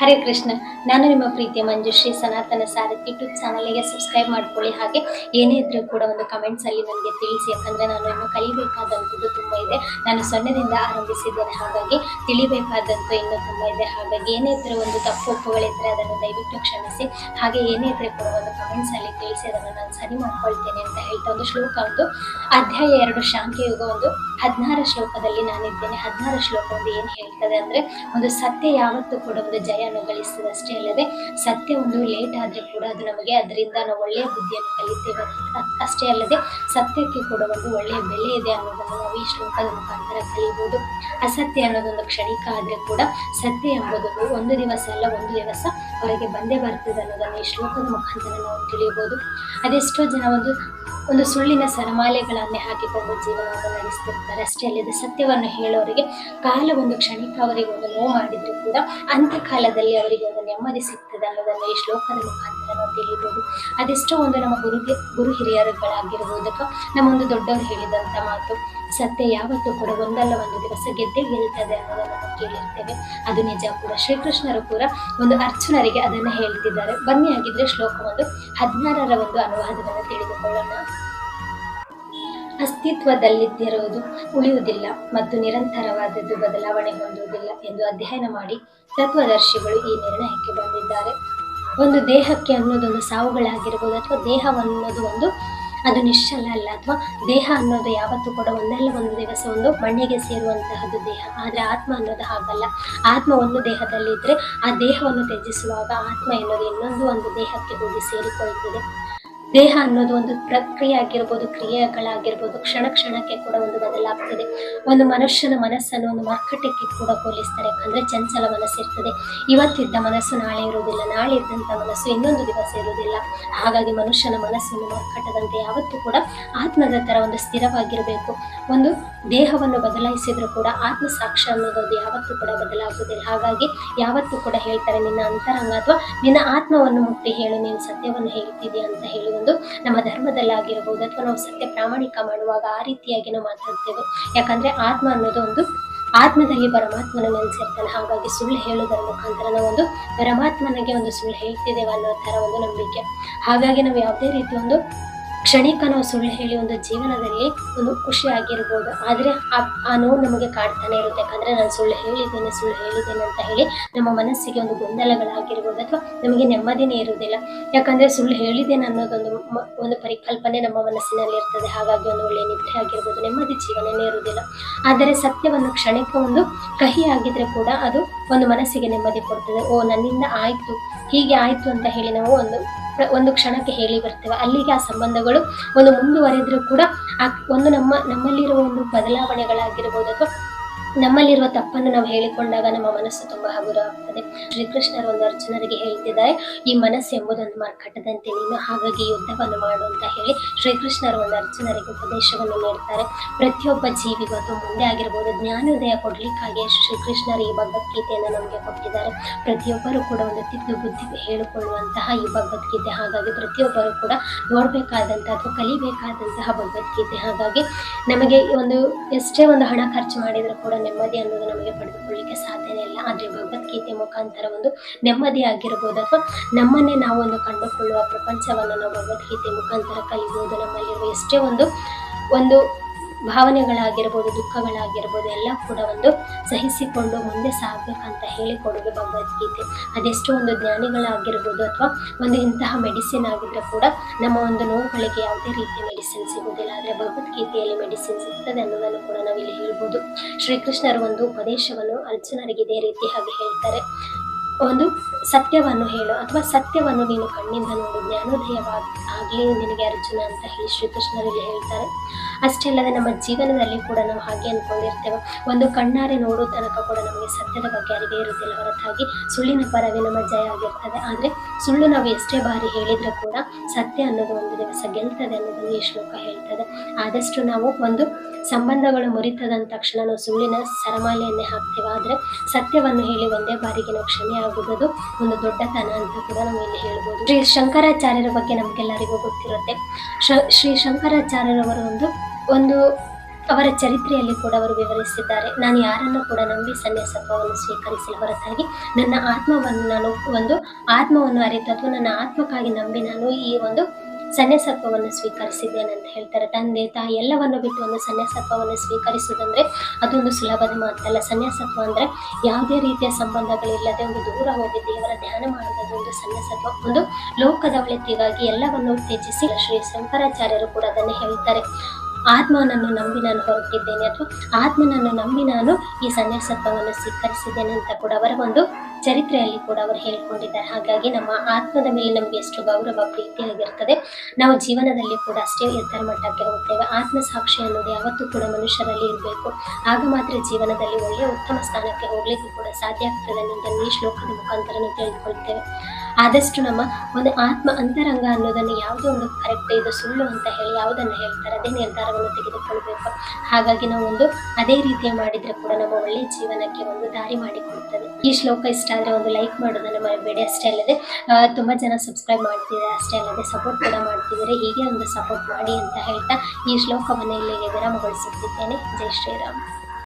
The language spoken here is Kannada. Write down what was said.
ಹರೇ ಕೃಷ್ಣ. ನಾನು ನಿಮ್ಮ ಪ್ರೀತಿಯ ಮಂಜುಶ್ರೀ. ಸನಾತನ ಸಾರಥಿ ಯೂಟ್ಯೂಬ್ ಚಾನಲ್ಗೆ ಸಬ್ಸ್ಕ್ರೈಬ್ ಮಾಡ್ಕೊಳ್ಳಿ. ಹಾಗೆ ಏನೇ ಇದ್ರೂ ಕೂಡ ಒಂದು ಕಮೆಂಟ್ಸ್ ಅಲ್ಲಿ ನನಗೆ ತಿಳಿಸಿ. ಯಾಕಂದ್ರೆ ನಾನು ಇನ್ನು ಕಲಿಬೇಕಾದಂಥದ್ದು ತುಂಬ ಇದೆ. ನಾನು ಸೊನ್ನೆದಿಂದ ಆರಂಭಿಸಿದ್ದೇನೆ. ಹಾಗಾಗಿ ತಿಳಿಬೇಕಾದಂಥ ಇನ್ನೂ ತುಂಬ ಇದೆ. ಹಾಗಾಗಿ ಏನೇ ಇದ್ರೂ ಒಂದು ತಪ್ಪು ಒಪ್ಪುಗಳಿದ್ರೆ ಅದನ್ನು ದಯವಿಟ್ಟು ಕ್ಷಮಿಸಿ. ಹಾಗೆ ಏನೇ ಇದ್ರೆ ಕೂಡ ಒಂದು ಕಮೆಂಟ್ಸ್ ಅಲ್ಲಿ ತಿಳಿಸಿ ಅದನ್ನು ನಾನು ಸರಿ ಮಾಡ್ಕೊಳ್ತೇನೆ ಅಂತ ಹೇಳ್ತಾ ಒಂದು ಶ್ಲೋಕ ಒಂದು. ಅಧ್ಯಾಯ ಎರಡು ಶಾಂತಿಯುಗ ಒಂದು. ಹದಿನಾರು ಶ್ಲೋಕದಲ್ಲಿ ನಾನಿದ್ದೇನೆ. ಹದಿನಾರು ಶ್ಲೋಕ ಒಂದು ಏನು ಹೇಳ್ತದೆ ಅಂದರೆ ಒಂದು ಸತ್ಯ ಯಾವತ್ತೂ ಕೂಡ ಒಂದು ಜಯವನ್ನು ಗಳಿಸ್ತದೆ ಅಷ್ಟೇ ಅಲ್ಲದೆ ಸತ್ಯ ಒಂದು ಲೇಟ್ ಆದರೆ ಕೂಡ ಅದು ನಮಗೆ ಅದರಿಂದ ನಾವು ಒಳ್ಳೆಯ ಬುದ್ಧಿಯನ್ನು ಕಲಿತೇವೆ. ಅಷ್ಟೇ ಅಲ್ಲದೆ ಸತ್ಯಕ್ಕೆ ಕೂಡ ಒಂದು ಒಳ್ಳೆಯ ಬೆಲೆ ಇದೆ ಅನ್ನೋದನ್ನು ನಾವು ಈ ಶ್ಲೋಕದ ಮುಖಾಂತರ ಕಲಿಯಬಹುದು ಅಸತ್ಯ ಅನ್ನೋದೊಂದು ಕ್ಷಣಿಕ ಆದರೆ ಕೂಡ ಸತ್ಯ ಎಂಬುದು ಒಂದು ದಿವಸ ಅಲ್ಲ, ಒಂದು ದಿವಸ ಹೊರಗೆ ಬಂದೇ ಬರ್ತದೆ ಅನ್ನೋದನ್ನು ಈ ಶ್ಲೋಕದ ಮುಖಾಂತರ ನಾವು ತಿಳಿಯಬಹುದು. ಅದೆಷ್ಟೋ ಜನ ಒಂದು ಒಂದು ಸುಳ್ಳಿನ ಸರಮಾಲೆಗಳನ್ನೇ ಹಾಕಿಕೊಂಡು ಜೀವನವನ್ನು ನಡೆಸ್ತಿರ್ತಾರೆ. ಅಷ್ಟೇ ಅಲ್ಲದೆ ಸತ್ಯವನ್ನು ಹೇಳೋರಿಗೆ ಕಾಲ ಒಂದು ಕ್ಷಣಿಕ ಅವರಿಗೆ ಒಂದು ನೋವು ಮಾಡಿದ್ರು ಕೂಡ, ಅಂತ್ಯಕಾಲದಲ್ಲಿ ಅವರಿಗೆ ಒಂದು ನೆಮ್ಮದಿ ಸಿಗ್ತದೆ ಅನ್ನೋದನ್ನು ಈ ಶ್ಲೋಕದ ಮುಖಾಂತರ ನಾವು ತಿಳಿಯಬಹುದು ಅದೆಷ್ಟೋ ಒಂದು ನಮ್ಮ ಗುರು ಗುರು ಹಿರಿಯರುಗಳಾಗಿರ್ಬೋದು ಅಥವಾ ನಮ್ಮ ಒಂದು ದೊಡ್ಡವರು ಹೇಳಿದಂಥ ಮಾತು, ಸತ್ಯ ಯಾವತ್ತೂ ಕೂಡ ಒಂದಲ್ಲ ಒಂದು ದಿವಸ ಗೆದ್ದೇ ಗೆಲ್ತದೆ ಅನ್ನೋದನ್ನು ನಾವು ಕೇಳಿರ್ತೇವೆ. ಅದು ನಿಜ ಕೂಡ. ಶ್ರೀಕೃಷ್ಣರು ಕೂಡ ಒಂದು ಅರ್ಜುನರಿಗೆ ಅದನ್ನು ಹೇಳ್ತಿದ್ದಾರೆ. ಬನ್ನಿ ಆಗಿದ್ರೆ ಶ್ಲೋಕ ಒಂದು ಹದಿನಾರರ ಒಂದು ಅನುವಾದವನ್ನು ತಿಳಿದುಕೊಳ್ಳೋಣ. ಅಸ್ತಿತ್ವದಲ್ಲಿದ್ದಿರುವುದು ಉಳಿಯುವುದಿಲ್ಲ ಮತ್ತು ನಿರಂತರವಾದದ್ದು ಬದಲಾವಣೆ ಹೊಂದುವುದಿಲ್ಲ ಎಂದು ಅಧ್ಯಯನ ಮಾಡಿ ತತ್ವದರ್ಶಿಗಳು ಈ ನಿರ್ಣಯಕ್ಕೆ ಬಂದಿದ್ದಾರೆ. ಒಂದು ದೇಹಕ್ಕೆ ಅನ್ನೋದೊಂದು ಸಾವುಗಳಾಗಿರ್ಬೋದು ಅಥವಾ ದೇಹವನ್ನೋದು ಒಂದು, ಅದು ನಿಶ್ಚಲ ಅಲ್ಲ ಅಥವಾ ದೇಹ ಅನ್ನೋದು ಯಾವತ್ತೂ ಕೂಡ ಒಂದಲ್ಲ ಒಂದು ದಿವಸ ಒಂದು ಮಣ್ಣಿಗೆ ಸೇರುವಂತಹದ್ದು ದೇಹ. ಆದರೆ ಆತ್ಮ ಅನ್ನೋದು ಹಾಗಲ್ಲ. ಆತ್ಮ ಒಂದು ದೇಹದಲ್ಲಿ ಇದ್ದರೆ ಆ ದೇಹವನ್ನು ತ್ಯಜಿಸುವಾಗ ಆತ್ಮ ಎನ್ನುವುದು ಇನ್ನೊಂದು ಒಂದು ದೇಹಕ್ಕೆ ಹೋಗಿ ಸೇರಿಕೊಳ್ತದೆ ದೇಹ ಅನ್ನೋದು ಒಂದು ಪ್ರಕ್ರಿಯೆ ಆಗಿರ್ಬೋದು, ಕ್ರಿಯೆಗಳಾಗಿರ್ಬೋದು, ಕ್ಷಣ ಕ್ಷಣಕ್ಕೆ ಕೂಡ ಒಂದು ಬದಲಾಗ್ತದೆ. ಒಂದು ಮನುಷ್ಯನ ಮನಸ್ಸನ್ನು ಒಂದು ಮರ್ಕಟಕ್ಕೆ ಕೂಡ ಹೋಲಿಸ್ತಾರೆ. ಅಂದ್ರೆ ಚಂಚಲ ಮನಸ್ಸಿರ್ತದೆ. ಇವತ್ತಿದ್ದ ಮನಸ್ಸು ನಾಳೆ ಇರುವುದಿಲ್ಲ, ನಾಳೆ ಇದ್ದಂಥ ಮನಸ್ಸು ಇನ್ನೊಂದು ದಿವಸ ಇರುವುದಿಲ್ಲ. ಹಾಗಾಗಿ ಮನುಷ್ಯನ ಮನಸ್ಸನ್ನು ಮಾರ್ಕಟ್ಟದಂತೆ ಯಾವತ್ತೂ ಕೂಡ ಆತ್ಮದ ತರ ಒಂದು ಸ್ಥಿರವಾಗಿರಬೇಕು. ಒಂದು ದೇಹವನ್ನು ಬದಲಾಯಿಸಿದ್ರು ಕೂಡ ಆತ್ಮ ಸಾಕ್ಷ್ಯ ಅನ್ನೋದು ಯಾವತ್ತೂ ಕೂಡ ಬದಲಾಗುವುದಿಲ್ಲ. ಹಾಗಾಗಿ ಯಾವತ್ತೂ ಕೂಡ ಹೇಳ್ತಾರೆ, ನಿನ್ನ ಅಂತರಂಗ ಅಥವಾ ನಿನ್ನ ಆತ್ಮವನ್ನು ಮುಟ್ಟಿ ಹೇಳು, ನೀನು ಸತ್ಯವನ್ನು ಹೇಳ್ತಿದ್ಯಾ ಅಂತ ಹೇಳಿ ಒಂದು ನಮ್ಮ ಧರ್ಮದಲ್ಲಾಗಿರಬಹುದು ಅಥವಾ ನಾವು ಸತ್ಯ ಪ್ರಾಮಾಣಿಕ ಮಾಡುವಾಗ ಆ ರೀತಿಯಾಗಿ ನಾವು ಮಾತಾಡ್ತೇವೆ. ಯಾಕಂದ್ರೆ ಆತ್ಮ ಅನ್ನೋದು ಒಂದು ಆತ್ಮದಲ್ಲಿ ಪರಮಾತ್ಮನ ನೆನೆಸಿರ್ತಾನೆ ಹಾಗಾಗಿ ಸುಳ್ಳು ಹೇಳುವುದರ ಮುಖಾಂತರ ನಾವು ಒಂದು ಪರಮಾತ್ಮನಿಗೆ ಒಂದು ಸುಳ್ಳು ಹೇಳ್ತಿದ್ದೇವೆ ಅನ್ನೋ ಥರ ಒಂದು ನಂಬಿಕೆ. ಹಾಗಾಗಿ ನಾವು ಯಾವುದೇ ರೀತಿ ಒಂದು ಕ್ಷಣಿಕ ನಾವು ಸುಳ್ಳು ಹೇಳಿ ಒಂದು ಜೀವನದಲ್ಲಿ ಒಂದು ಖುಷಿ ಆಗಿರ್ಬೋದು. ಆದರೆ ಆ ಆ ನೋವು ನಮಗೆ ಕಾಡ್ತಾನೆ ಇರುತ್ತೆ. ಯಾಕಂದರೆ ನಾನು ಸುಳ್ಳು ಹೇಳಿದ್ದೇನೆ ಸುಳ್ಳು ಹೇಳಿದ್ದೇನೆ ಅಂತ ಹೇಳಿ ನಮ್ಮ ಮನಸ್ಸಿಗೆ ಒಂದು ಗೊಂದಲಗಳಾಗಿರ್ಬೋದು ಅಥವಾ ನಮಗೆ ನೆಮ್ಮದಿನೇ ಇರುವುದಿಲ್ಲ. ಯಾಕಂದರೆ ಸುಳ್ಳು ಹೇಳಿದ್ದೇನೆ ಅನ್ನೋದೊಂದು ಒಂದು ಪರಿಕಲ್ಪನೆ ನಮ್ಮ ಮನಸ್ಸಿನಲ್ಲಿ ಇರ್ತದೆ. ಹಾಗಾಗಿ ಒಂದು ಒಳ್ಳೆಯ ನಿದ್ರೆ ಆಗಿರ್ಬೋದು, ನೆಮ್ಮದಿ ಜೀವನನೇ ಇರುವುದಿಲ್ಲ. ಆದರೆ ಸತ್ಯವನ್ನು ಕ್ಷಣಿಕ ಒಂದು ಕಹಿ ಆಗಿದ್ರೆ ಕೂಡ ಅದು ಒಂದು ಮನಸ್ಸಿಗೆ ನೆಮ್ಮದಿ ಕೊಡ್ತದೆ. ಓ, ನನ್ನಿಂದ ಆಯಿತು, ಹೀಗೆ ಆಯಿತು ಅಂತ ಹೇಳಿ ನಾವು ಒಂದು ಒಂದು ಕ್ಷಣಕ್ಕೆ ಹೇಳಿ ಬರ್ತೇವೆ. ಅಲ್ಲಿಗೆ ಆ ಸಂಬಂಧಗಳು ಒಂದು ಮುಂದುವರೆದ್ರೂ ಕೂಡ ಆ ಒಂದು ನಮ್ಮ ನಮ್ಮಲ್ಲಿರುವ ಒಂದು ಬದಲಾವಣೆಗಳಾಗಿರ್ಬೋದು ಅಥವಾ ನಮ್ಮಲ್ಲಿರುವ ತಪ್ಪನ್ನು ನಾವು ಹೇಳಿಕೊಂಡಾಗ ನಮ್ಮ ಮನಸ್ಸು ತುಂಬಾ ಹಗುರ ಆಗ್ತದೆ ಶ್ರೀಕೃಷ್ಣರು ಒಂದು ಅರ್ಜುನರಿಗೆ ಹೇಳ್ತಿದ್ದಾರೆ, ಈ ಮನಸ್ಸು ಎಂಬುದೊಂದು ಮರ್ಕಟದಂತೆ ನೀನು ಹಾಗಾಗಿ ಯುದ್ಧವನ್ನು ಮಾಡು ಅಂತ ಹೇಳಿ ಶ್ರೀಕೃಷ್ಣರು ಒಂದು ಅರ್ಜುನರಿಗೆ ಉಪದೇಶವನ್ನು ನೀಡ್ತಾರೆ. ಪ್ರತಿಯೊಬ್ಬ ಜೀವಿಗೂ ಮುಂದೆ ಆಗಿರ್ಬೋದು. ಜ್ಞಾನೋದಯ ಕೊಡ್ಲಿಕ್ಕಾಗಿ ಶ್ರೀಕೃಷ್ಣರು ಈ ಭಗವದ್ಗೀತೆಯನ್ನು ನಮಗೆ ಕೊಟ್ಟಿದ್ದಾರೆ. ಪ್ರತಿಯೊಬ್ಬರು ಕೂಡ ಒಂದು ತಿದ್ದು ಬುದ್ಧಿ ಹೇಳಿಕೊಳ್ಳುವಂತಹ ಈ ಭಗವದ್ಗೀತೆ. ಹಾಗಾಗಿ ಪ್ರತಿಯೊಬ್ಬರು ಕೂಡ ನೋಡಬೇಕಾದಂತಹ ಅಥವಾ ಕಲಿಬೇಕಾದಂತಹ ಭಗವದ್ಗೀತೆ. ಹಾಗಾಗಿ ನಮಗೆ ಒಂದು ಎಷ್ಟೇ ಒಂದು ಹಣ ಖರ್ಚು ಮಾಡಿದರೂ ಕೂಡ ನೆಮ್ಮದಿ ಅನ್ನೋದು ನಮಗೆ ಪಡೆದುಕೊಳ್ಳಿಕ್ಕೆ ಸಾಧ್ಯನೇ ಇಲ್ಲ. ಆದರೆ ಭಗವದ್ಗೀತೆ ಮುಖಾಂತರ ಒಂದು ನೆಮ್ಮದಿ ಆಗಿರ್ಬೋದು ಅಥವಾ ನಮ್ಮನ್ನೇ ನಾವು ಒಂದು ಕಂಡುಕೊಳ್ಳುವ ಪ್ರಪಂಚವನ್ನು ನಾವು ಭಗವದ್ಗೀತೆ ಮುಖಾಂತರ ಕಲಿಬೋದು. ನಮ್ಮಲ್ಲಿರುವ ಎಷ್ಟೇ ಒಂದು ಒಂದು ಭಾವನೆಗಳಾಗಿರ್ಬೋದು, ದುಃಖಗಳಾಗಿರ್ಬೋದು, ಎಲ್ಲ ಕೂಡ ಒಂದು ಸಹಿಸಿಕೊಂಡು ಮುಂದೆ ಸಾಗಬೇಕಂತ ಹೇಳಿಕೊಡೋದು ಭಗವದ್ಗೀತೆ. ಅದೆಷ್ಟೋ ಒಂದು ಜ್ಞಾನಿಗಳಾಗಿರ್ಬೋದು ಅಥವಾ ಒಂದು ಇಂತಹ ಮೆಡಿಸಿನ್ ಆಗಿದ್ರೆ ಕೂಡ ನಮ್ಮ ಒಂದು ನೋವುಗಳಿಗೆ ಯಾವುದೇ ರೀತಿಯ ಮೆಡಿಸಿನ್ ಸಿಗುವುದಿಲ್ಲ. ಆದರೆ ಭಗವದ್ಗೀತೆಯಲ್ಲಿ ಮೆಡಿಸಿನ್ ಸಿಗ್ತದೆ ಅನ್ನೋದನ್ನು ಕೂಡ ನಾವಿಲ್ಲಿ ಹೇಳ್ಬೋದು. ಶ್ರೀಕೃಷ್ಣರ ಒಂದು ಉಪದೇಶವನ್ನು ಅರ್ಜುನರಿಗೆ ಇದೇ ರೀತಿ ಹಾಗೆ ಹೇಳ್ತಾರೆ. ಒಂದು ಸತ್ಯವನ್ನು ಹೇಳು ಅಥವಾ ಸತ್ಯವನ್ನು ನೀನು ಕಣ್ಣಿಂದ ನೋಡು, ಜ್ಞಾನೋದಯವಾಗ ಆಗಲಿ ನಿನಗೆ ಅರ್ಜುನ ಅಂತ ಹೇಳಿ ಶ್ರೀಕೃಷ್ಣರಲ್ಲಿ ಹೇಳ್ತಾರೆ. ಅಷ್ಟೇ ಅಲ್ಲದೆ ನಮ್ಮ ಜೀವನದಲ್ಲಿ ಕೂಡ ನಾವು ಹಾಗೆ ಅಂದ್ಕೊಂಡಿರ್ತೇವೆ ಒಂದು ಕಣ್ಣಾರೆ ನೋಡೋ ತನಕ ಕೂಡ ನಮಗೆ ಸತ್ಯದ ಬಗ್ಗೆ ಅರಿವೆ ಇರುವುದಿಲ್ಲ. ಹೊರತಾಗಿ ಸುಳ್ಳಿನ ಪರವೇ ನಮ್ಮ ಜಯ ಆಗಿರ್ತದೆ. ಆದರೆ ಸುಳ್ಳು ನಾವು ಎಷ್ಟೇ ಬಾರಿ ಹೇಳಿದರೂ ಕೂಡ ಸತ್ಯ ಅನ್ನೋದು ಒಂದು ದಿವಸ ಗೆಲ್ತದೆ ಅನ್ನೋದನ್ನು ಈ ಶ್ಲೋಕ ಹೇಳ್ತದೆ. ಆದಷ್ಟು ನಾವು ಒಂದು ಸಂಬಂಧಗಳು ಮುರಿತದಂದ ತಕ್ಷಣ ನಾವು ಸುಳ್ಳಿನ ಸರಮಾಲೆಯನ್ನೇ ಹಾಕ್ತೇವೆ. ಆದರೆ ಸತ್ಯವನ್ನು ಹೇಳಿ ಒಂದೇ ಬಾರಿಗೆ ನಾವು ಕ್ಷಮೆ ಆಗುವುದು. ಒಂದು ದೊಡ್ಡತನ ಅಂತ ಕೂಡ ನಾವು ಇಲ್ಲಿ ಹೇಳ್ಬೋದು. ಶ್ರೀ ಶಂಕರಾಚಾರ್ಯರ ಬಗ್ಗೆ ನಮಗೆಲ್ಲರಿಗೂ ಗೊತ್ತಿರುತ್ತೆ. ಶ್ರೀ ಶಂಕರಾಚಾರ್ಯರವರು ಒಂದು ಒಂದು ಅವರ ಚರಿತ್ರೆಯಲ್ಲಿ ಕೂಡ ಅವರು ವಿವರಿಸಿದ್ದಾರೆ. ನಾನು ಯಾರನ್ನು ಕೂಡ ನಂಬಿ ಸನ್ಯಾಸತ್ವವನ್ನು ಸ್ವೀಕರಿಸಲು ಹೊರತಾಗಿ ನನ್ನ ಆತ್ಮವನ್ನು ನಾನು ಒಂದು ಆತ್ಮವನ್ನು ಅರಿತು ಅಥವಾ ನನ್ನ ಆತ್ಮಕ್ಕಾಗಿ ನಂಬಿ ನಾನು ಈ ಒಂದು ಸನ್ಯಾಸತ್ವವನ್ನು ಸ್ವೀಕರಿಸಿದ್ದೇನೆ ಅಂತ ಹೇಳ್ತಾರೆ. ತಂದೆ, ತಾಯಿ ಎಲ್ಲವನ್ನು ಬಿಟ್ಟು ಒಂದು ಸನ್ಯಾಸತ್ವವನ್ನು ಸ್ವೀಕರಿಸುವುದಂದ್ರೆ ಅದೊಂದು ಸುಲಭದ ಮಾತಲ್ಲ. ಸನ್ಯಾಸತ್ವ ಅಂದ್ರೆ ಯಾವುದೇ ರೀತಿಯ ಸಂಬಂಧಗಳಿಲ್ಲದೆ ಒಂದು ದೂರ ಹೋಗಿ ದೇವರ ಧ್ಯಾನ ಮಾಡುವುದು ಒಂದು ಸನ್ಯಾಸತ್ವ. ಒಂದು ಲೋಕದ ಒಳಿತಿಗಾಗಿ ಎಲ್ಲವನ್ನು ಉತ್ತೇಜಿಸಿ ಶ್ರೀ ಶಂಕರಾಚಾರ್ಯರು ಕೂಡ ಅದನ್ನು ಹೇಳ್ತಾರೆ. ಆತ್ಮನನ್ನು ನಂಬಿ ನಾನು ಹೊರಟಿದ್ದೇನೆ ಅಥವಾ ಆತ್ಮನನ್ನು ನಂಬಿ ನಾನು ಈ ಸನ್ಯಾಸತ್ವವನ್ನು ಸ್ವೀಕರಿಸಿದ್ದೇನೆ ಅಂತ ಕೂಡ ಅವರ ಒಂದು ಚರಿತ್ರೆಯಲ್ಲಿ ಕೂಡ ಅವರು ಹೇಳ್ಕೊಂಡಿದ್ದಾರೆ. ಹಾಗಾಗಿ ನಮ್ಮ ಆತ್ಮದ ಮೇಲೆ ನಮಗೆ ಎಷ್ಟು ಗೌರವ, ಪ್ರೀತಿ ಆಗಿರ್ತದೆ, ನಾವು ಜೀವನದಲ್ಲಿ ಕೂಡ ಅಷ್ಟೇ ಎತ್ತರ ಮಟ್ಟಕ್ಕೆ ಹೋಗ್ತೇವೆ. ಆತ್ಮ ಸಾಕ್ಷಿ ಅನ್ನೋದು ಯಾವತ್ತೂ ಕೂಡ ಮನುಷ್ಯರಲ್ಲಿ ಇರಬೇಕು. ಆಗ ಮಾತ್ರ ಜೀವನದಲ್ಲಿ ಒಳ್ಳೆಯ ಉತ್ತಮ ಸ್ಥಾನಕ್ಕೆ ಹೋಗ್ಲಿಕ್ಕೆ ಕೂಡ ಸಾಧ್ಯ ಆಗ್ತದೆ ಅನ್ನೋದನ್ನು ಈ ಶ್ಲೋಕದ ಮುಖಾಂತರ ನಾವು ತಿಳಿದುಕೊಳ್ತೇವೆ. ಆದಷ್ಟು ನಮ್ಮ ಒಂದು ಆತ್ಮ ಅಂತರಂಗ ಅನ್ನೋದನ್ನು ಯಾವುದೋ ಒಂದು ಕರೆಕ್ಟ್ ಇದು ಸುಳ್ಳು ಅಂತ ಹೇಳಿ ಯಾವುದನ್ನು ಹೇಳ್ತಾರೆ, ಅದೇ ನಿರ್ಧಾರವನ್ನು ತೆಗೆದುಕೊಳ್ಬೇಕು. ಹಾಗಾಗಿ ನಾವು ಒಂದು ಅದೇ ರೀತಿ ಮಾಡಿದ್ರೆ ಕೂಡ ನಮ್ಮ ಒಳ್ಳೆಯ ಜೀವನಕ್ಕೆ ಒಂದು ದಾರಿ ಮಾಡಿಕೊಡ್ತದೆ. ಈ ಶ್ಲೋಕ ಇಷ್ಟ ಆದರೆ ಒಂದು ಲೈಕ್ ಮಾಡೋದನ್ನು ಮರಿಬೇಡಿ ಅಷ್ಟೇ ಅಲ್ಲದೆ ತುಂಬ ಜನ ಸಬ್ಸ್ಕ್ರೈಬ್ ಮಾಡ್ತಿದ್ದಾರೆ ಅಷ್ಟೇ ಅಲ್ಲದೆ ಸಪೋರ್ಟ್ ಕೂಡ ಮಾಡ್ತಿದ್ದಾರೆ. ಹೀಗೆ ಒಂದು ಸಪೋರ್ಟ್ ಮಾಡಿ ಅಂತ ಹೇಳ್ತಾ ಈ ಶ್ಲೋಕವನ್ನು ಇಲ್ಲಿಗೆ ವಿರಾಮಗೊಳಿಸುತ್ತಿದ್ದೇನೆ. ಜೈ ಶ್ರೀರಾಮ್.